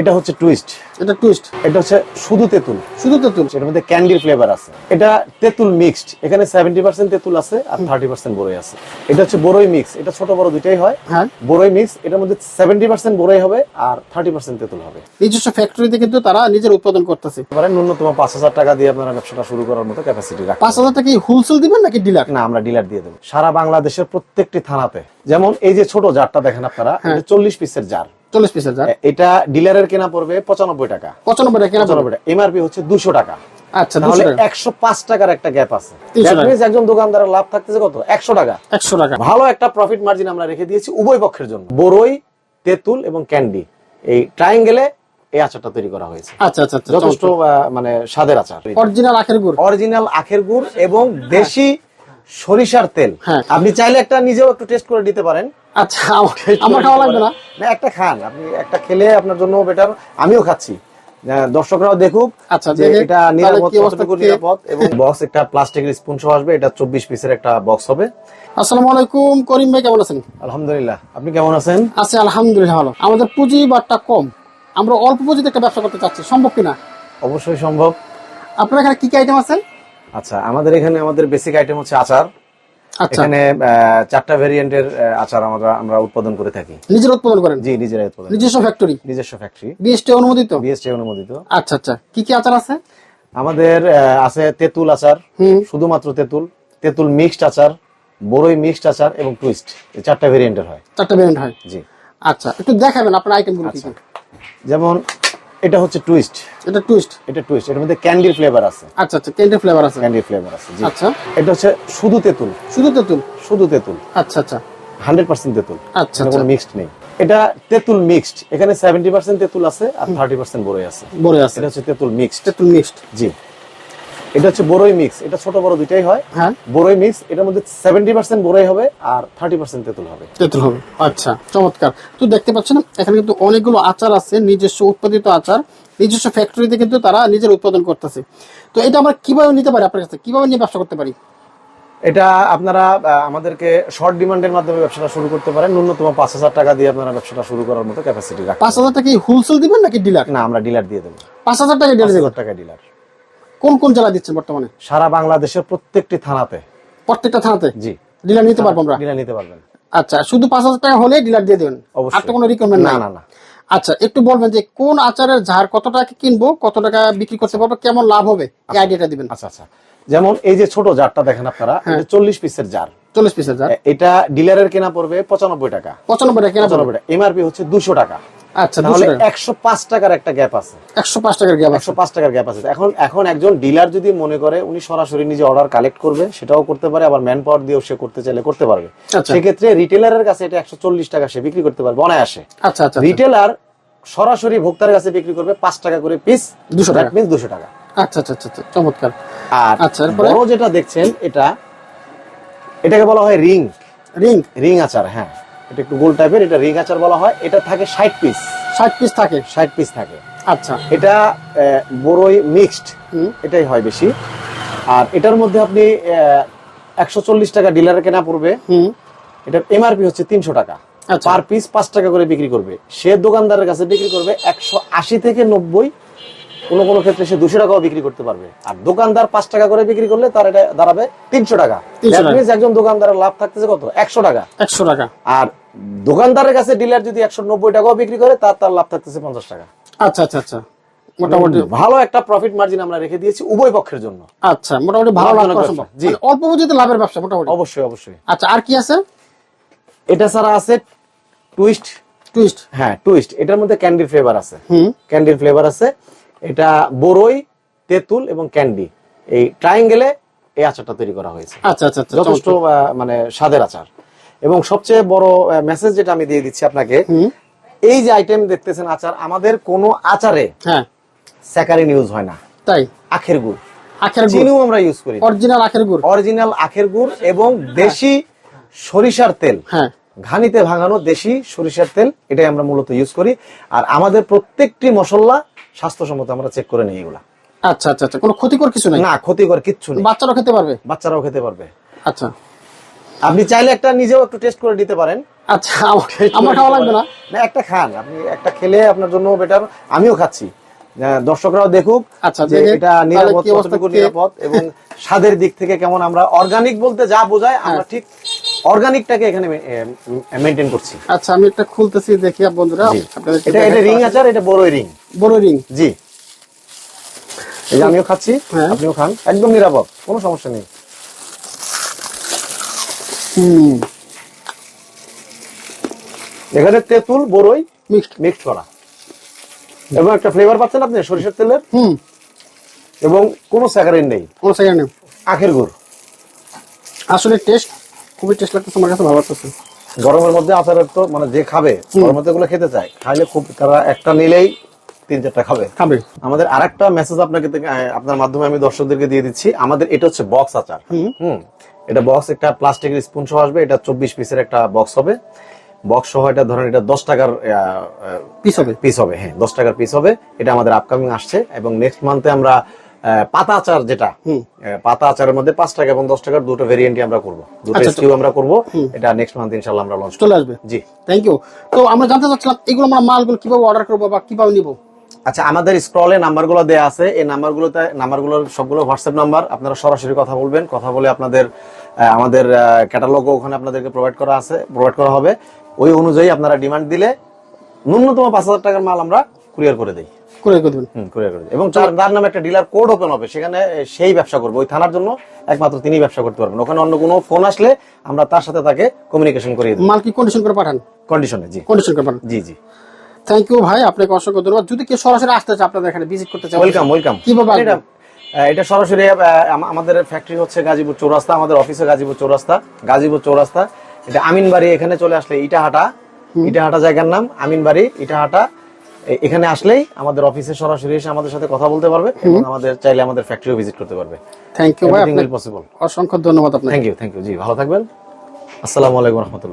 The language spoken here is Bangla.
এটা হচ্ছে টুইস্ট এটা টুইস্ট এটা হচ্ছে শুধু তেঁতুল। শুধু তেঁতুল। এটার মধ্যে ক্যান্ডির ফ্লেভার আছে। এটা তেঁতুল মিক্সড এখানে সেভেন্টি পার্সেন্ট তেঁতুল আছে আর থার্টি পার্সেন্ট বড়ই আছে। এটা হচ্ছে বড়ই মিক্স এটা ছোট বড় দুইটাই হয়। হ্যাঁ। বড়ই মিক্স এটার মধ্যে সেভেন্টি পার্সেন্ট বড়ই হবে আর থার্টি পার্সেন্ট তেঁতুল হবে। নিজস্ব ফ্যাক্টরিতে কিন্তু তারা নিজের উৎপাদন করতেছে। এবারে ন্যূনতম পাঁচ হাজার টাকা দিয়ে আপনারা ব্যবসাটা শুরু করার মতো ক্যাপাসিটি রাখেন পাঁচ হাজার টাকা হোলসেল দিবেন নাকি ডিলার না আমরা ডিলার দিয়ে দেবো। সারা বাংলাদেশের প্রত্যেকটি থানাতে যেমন এই যে ছোট জারটা দেখেন আপনারা হ্যাঁ। চল্লিশ পিসের জার। চল্লিশ পিসের এটা ডিলারের কেনা পড়বে পঁচানব্বই টাকা। পঁচানব্বই টাকা কেনা পড়বে। এমআরপি হচ্ছে দুশো টাকা। আচ্ছা তাহলে একশো পাঁচ টাকার একটা গ্যাপ আছে। একজন দোকানদারের লাভ থাকতেছে কত? একশো টাকা। একশো টাকা। ভালো একটা প্রফিট মার্জিন আমরা রেখে দিয়েছি উভয় পক্ষের জন্য। বড়ই তেঁতুল এবং ক্যান্ডি। এই ট্রায়াঙ্গেলে এই আচারটা তৈরি করা হয়েছে। আচ্ছা আচ্ছা আচ্ছা যথেষ্ট মানে স্বাদের আচার। অরিজিনাল আখের গুড়। অরিজিনাল আখের গুড় এবং দেশি সরিষার তেল। হ্যাঁ। আপনি চাইলে একটা নিজেও একটু টেস্ট করে দিতে পারেন। আচ্ছা আমার- খাওয়া লাগবে না। না? একটা খান। আপনি একটা খেলে আপনার জন্য বেটার আমিও খাচ্ছি। দর্শকরাও দেখুক আচ্ছা, যে এটা নিরাপদ কতটুকু নিরাপদ? এবং বক্স একটা প্লাস্টিকের স্পুন সহ আসবে। এটা চব্বিশ পিসের একটা বক্স হবে। আসসালামু আলাইকুম করিম ভাই কেমন আছেন? আলহামদুলিল্লাহ। আপনি কেমন আছেন? আছি আলহামদুলিল্লাহ ভালো। আমাদের পুঁজি বাটটা কম। আমরা অল্প পুঁজিতে একটা ব্যবসা করতে চাচ্ছি। সম্ভব কিনা? অবশ্যই সম্ভব। আপনার এখানে কি কি আইটেম আছে? আচ্ছা আমাদের এখানে আমাদের বেসিক আইটেম হচ্ছে আচার। এখানে আহ, চারটা ভেরিয়েন্টের আচার আমরা আমরা উৎপাদন করে থাকি। নিজের উৎপাদন করেন? জি নিজেরাই উৎপাদন নিজস্ব ফ্যাক্টরি নিজস্ব ফ্যাক্টরি বিএসটি অনুমোদিত? বিএসটি অনুমোদিত। আচ্ছা আচ্ছা। কি কি আচার আছে? আমাদের আছে তেঁতুল আচার। শুধুমাত্র তেঁতুল। তেঁতুল মিক্সড আচার বড়ই মিক্সড আচার এবং টুইস্ট এই চারটা ভেরিয়েন্টের হয়। চারটা ভ্যারিয়েন্ট হয়। জি। আচ্ছা একটু দেখাবেন আপনার আইটেমগুলো কি কি? যেমন এটা হচ্ছে টুইস্ট এটা টুইস্ট এটা টুইস্ট এর মধ্যে ক্যান্ডির ফ্লেভার আছে। আচ্ছা আচ্ছা ক্যান্ডি ফ্লেভার আছে। ক্যান্ডি ফ্লেভার আছে জি। আচ্ছা। এটা হচ্ছে শুধু তেঁতুল। শুধু তেঁতুল? শুধু তেঁতুল। আচ্ছা আচ্ছা। হান্ড্রেড পার্সেন্ট তেঁতুল। আচ্ছা আচ্ছা। কোনো মিক্সড নেই। এটা তেঁতুল মিক্সড এখানে সেভেন্টি পার্সেন্ট তেঁতুল আছে আর থার্টি পার্সেন্ট বড়ই আছে। বরই আছে। এটা হচ্ছে তেঁতুল মিক্সড তেতুল মিক্সড জি। এটা হচ্ছে বড়ই মিক্স এটা ছোট বড় দুইটাই হয়। হ্যাঁ। বড়ই মিক্স এটার মধ্যে সেভেন্টি পার্সেন্ট বড়ই হবে আর থার্টি পার্সেন্ট তেঁতুল হবে। তেঁতুল হবে। আচ্ছা চমৎকার। তো দেখতে পাচ্ছেন এখানে কিন্তু অনেকগুলো আচার আছে নিজস্ব উৎপাদিত আচার নিজস্ব ফ্যাক্টরিতে কিন্তু তারা নিজের উৎপাদন করতেছে। তো এটা আমরা কীভাবে নিতে পারি আপনার কাছে? কীভাবে নিয়ে ব্যবসা করতে পারি? এটা আপনারা আমাদেরকে শর্ট ডিমান্ডের মাধ্যমে ব্যবসাটা শুরু করতে পারেন। ন্যূনতম পাঁচ হাজার টাকা দিয়ে আপনারা ব্যবসাটা শুরু করার মতো ক্যাপাসিটি রাখেন পাঁচ হাজার টাকা হোলসেল দিবেন নাকি ডিলার না আমরা ডিলার দিয়ে দেবো। পাঁচ হাজার টাকা ডিলার টাকা ডিলার কোন কোন জেলা দিচ্ছেন বর্তমানে? সারা বাংলাদেশের প্রত্যেকটি থানাতে। প্রত্যেকটা থানাতে? জি। ডিলার নিতে পারব আমরা? ডিলার নিতে পারবেন। আচ্ছা শুধু পাঁচ হাজার টাকা হলে ডিলার দিয়ে দেবেন? আর তো কোনো রিকমেন্ড না না না। আচ্ছা একটু বলবেন যে কোন আচারের ঝাড় কত টাকা কিনবো কত টাকা বিক্রি করতে পারব কেমন লাভ হবে? এই আইডিয়াটা দিবেন। আচ্ছা আচ্ছা। যেমন এই যে ছোট জারটা দেখেন আপনারা হ্যাঁ। চল্লিশ পিসের জার। চল্লিশ পিসের ঝাড় এটা ডিলারের কেনা পড়বে পঁচানব্বই টাকা। পঁচানব্বই টাকা কেনা পড়বে। এমআরপি হচ্ছে দুশো টাকা। আচ্ছা তাহলে একশো পাঁচ টাকার একটা গ্যাপ আছে। একশো পাঁচ টাকার গ্যাপ একশো পাঁচ টাকার গ্যাপ আছে। এখন এখন একজন ডিলার যদি মনে করে উনি সরাসরি নিজে অর্ডার কালেক্ট করবে সেটাও করতে পারে আবার ম্যান পাওয়ার দিয়েও সে করতে চাইলে করতে পারবে। আচ্ছা। সেক্ষেত্রে রিটেলারের কাছে এটা একশো চল্লিশ টাকা সে বিক্রি করতে পারবে অনায়াসে। আচ্ছা আচ্ছা রিটেলার সরাসরি ভোক্তার কাছে বিক্রি করবে পাঁচ টাকা করে পিস 200 টাকা। মিনস দুশো টাকা। আচ্ছা আচ্ছা আচ্ছা আচ্ছা, চমৎকার। আর আচ্ছা, বড় যেটা দেখছেন এটা এটাকে বলা হয় রিং রিং রিং আচার হ্যাঁ। এটা একটু গোল টাইপের এটা রিং আচার বলা হয়। এটা থাকে ষাট পিস ষাট পিস থাকে? ষাট পিস থাকে। আচ্ছা। এটা বড়ই মিক্সড এটাই হয় বেশি। আর এটার মধ্যে আপনি একশো চল্লিশ টাকা ডিলারে কেনা পড়বে। হুম। এটার এমআরপি হচ্ছে তিনশো টাকা। আচ্ছা। পার পিস পাঁচ টাকা করে বিক্রি করবে। সে দোকানদারের কাছে বিক্রি করবে একশো আশি থেকে নব্বই কোনো কোনো ক্ষেত্রে সে দুশো টাকাও বিক্রি করতে পারবে। আর দোকানদার পাঁচ টাকা করে বিক্রি করলে তার এটা দাঁড়াবে তিনশো টাকা। 300 That টাকা। means একজন দোকানদারের লাভ থাকতেছে কত? একশো টাকা। একশো টাকা। আর দোকানদারের কাছে ডিলার যদি একশো নব্বই টাকাও বিক্রি করে তার তার লাভ থাকতেছে পঞ্চাশ টাকা। আচ্ছা আচ্ছা আচ্ছা। মোটামুটি ভালো একটা প্রফিট মার্জিন আমরা রেখে দিয়েছি উভয় পক্ষের জন্য। আচ্ছা মোটামুটি ভালো লাভ সম্ভব। জি। মানে অল্প পুঁজিতে লাভের ব্যবসা মোটামুটি। অবশ্যই অবশ্যই। আচ্ছা আর কি আছে? এটা ছাড়া আছে টুইস্ট টুইস্ট হ্যাঁ টুইস্ট এটার মধ্যে ক্যান্ডির ফ্লেভার আছে। হুম। ক্যান্ডির ফ্লেভার আছে। এটা বড়ই তেঁতুল এবং ক্যান্ডি। এই ট্রায়াঙ্গেলে এই আচারটা তৈরি করা হয়েছে। আচ্ছা আচ্ছা আচ্ছা যথেষ্ট মানে স্বাদের আচার। এবং সবচেয়ে বড় মেসেজ যেটা আমি দিয়ে দিচ্ছি আপনাকে এই যে আইটেম দেখতেছেন আচার আমাদের কোনো আচারে হ্যাঁ। স্যাকারিন ইউজ হয় না। তাই? আখের গুড়। আখের চিনিও আমরা ইউজ করি। অরিজিনাল আখের গুড়। অরিজিনাল আখের গুড় এবং দেশি সরিষার তেল। হ্যাঁ। ঘানিতে ভাঙানো দেশি সরিষার তেল এটাই আমরা মূলত ইউজ করি। আর আমাদের প্রত্যেকটি মশলা স্বাস্থ্যসম্মত আমরা চেক করে নিই এগুলা। আচ্ছা আচ্ছা আচ্ছা কোনো ক্ষতিকর কিছু নাই? না ক্ষতিকর কিচ্ছু নেই। বাচ্চারাও খেতে পারবে? বাচ্চারাও খেতে পারবে। আচ্ছা। আপনি চাইলে একটা নিজেও একটু টেস্ট করে দিতে পারেন। আচ্ছা আমার- আমার খাওয়া লাগবে না? না একটা খান। আপনি একটা খেলে আপনার জন্য বেটার আমিও খাচ্ছি। দর্শকরাও দেখুক আচ্ছা, যে এটা নিরাপদ কতটুকু নিরাপদ এবং স্বাদের দিক থেকে কেমন আমরা অর্গানিক বলতে যা বোঝায় আমরা হ্যাঁ। ঠিক অর্গানিকটাকে এখানে মেনটেন করছি। আচ্ছা আমি একটা খুলতেছি দেখি বন্ধুরা। জি। এটা এটা রিং আচার এটা বড়ই রিং। বড় রিং। জি। এই আমিও খাচ্ছি হ্যাঁ। আপনিও খান। একদম নিরাপদ কোনো সমস্যা নেই। হুম। এখানে তেঁতুল বড়ই মিক্সড। মিক্সড করা। এবং একটা ফ্লেভার পাচ্ছেন আপনি সরিষার তেলের। হুম। এবং কোনো স্যাকারিন নেই। কোন সেকেন্ড আখের গুড়। আসলে টেস্ট খুবই টেস্ট লাগতেছে আমার কাছে ভালো লাগতেছে। গরমের মধ্যে আচারের তো মানে যে খাবে গরমের মধ্যে এগুলো খেতে চায় খাইলে খুব তারা একটা নিলেই তিন চারটা খাবে। খাবে। আমাদের আরেকটা মেসেজ আপনাকে আপনার মাধ্যমে আমি দর্শকদেরকে দিয়ে দিচ্ছি। আমাদের এটা হচ্ছে বক্স আচার। হুম। এটা বক্স একটা প্লাস্টিকের স্পুন সহ আসবে এটা চব্বিশ পিসের একটা বক্স হবে। বক্স সহ এটা ধরেন এটা দশ টাকার পিস হবে। পিস হবে হ্যাঁ দশ টাকার পিস হবে। এটা আমাদের আপকামিং আসছে এবং নেক্সট মান্থে আমরা পাতা আচার যেটা পাতা আচারের মধ্যে পাঁচ টাকা এবং দশ টাকার দুটো ভেরিয়েন্টই আমরা করব। দুটো আচ্ছা, স্কিউ আমরা করব। এটা নেক্সট মান্থ ইনশাল্লাহ আমরা লঞ্চ চলে আসবে। জি। থ্যাংক ইউ তো আমরা জানতে চাচ্ছিলাম এগুলো আমরা মালগুলো কীভাবে অর্ডার করব বা কীভাবে নিবো? আচ্ছা আমাদের স্ক্রলে নাম্বারগুলো দেয়া আছে। এই নাম্বারগুলোতে নাম্বারগুলোর সবগুলো হোয়াটসঅ্যাপ নাম্বার। আপনারা সরাসরি কথা বলবেন। কথা বলে আপনাদের আমাদের ক্যাটালগও ওখানে আপনাদেরকে প্রোভাইড করা আছে প্রোভাইড করা হবে। ওই অনুযায়ী আপনারা ডিমান্ড দিলে ন্যূনতম পাঁচ হাজার টাকার মাল আমরা কুরিয়ার করে দিই। করে করে দেবেন। হুম কুরিয়ার করে দিই। এবং তার তার নামে একটা ডিলার কোড ওপেন হবে সেখানে সেই ব্যবসা করবে। ওই থানার জন্য একমাত্র তিনি ব্যবসা করতে পারবেন। ওখানে অন্য কোনো ফোন আসলে আমরা তার সাথে তাকে কমিউনিকেশন করিয়ে দিই। মাল কি কন্ডিশন করে পাঠান? কন্ডিশনে জি। কন্ডিশন করে পাঠান। জি জি। থ্যাংক ইউ ভাই আপনাকে অসংখ্য ধন্যবাদ। যদি কেউ সরাসরি আসতে চায় আপনাদের এখানে ভিজিট করতে চায় ওয়েলকাম ওয়েলকাম কীভাবে এটা সরাসরি আমাদের ফ্যাক্টরি হচ্ছে গাজীপুর চৌরাস্তা আমাদের অফিসে গাজীপুর চৌরাস্তা। গাজীপুর চৌরাস্তা এটা আমিনবাড়ি এখানে চলে আসলে ইটাহাটা। ইটাহাটা জায়গার নাম আমিনবাড়ি ইটাহাটা। এখানে আসলেই আমাদের অফিসে সরাসরি এসে আমাদের সাথে কথা বলতে পারবে এবং আমাদের চাইলে আমাদের ফ্যাক্টরিও ভিজিট করতে পারবে। থ্যাংক ইউ ভাই। পসিবল অসংখ্য ধন্যবাদ আপনাকে। থ্যাংক ইউ থ্যাংক ইউ জি ভালো থাকবেন। আসসালামু আলাইকুম রহমতুল্লাহ।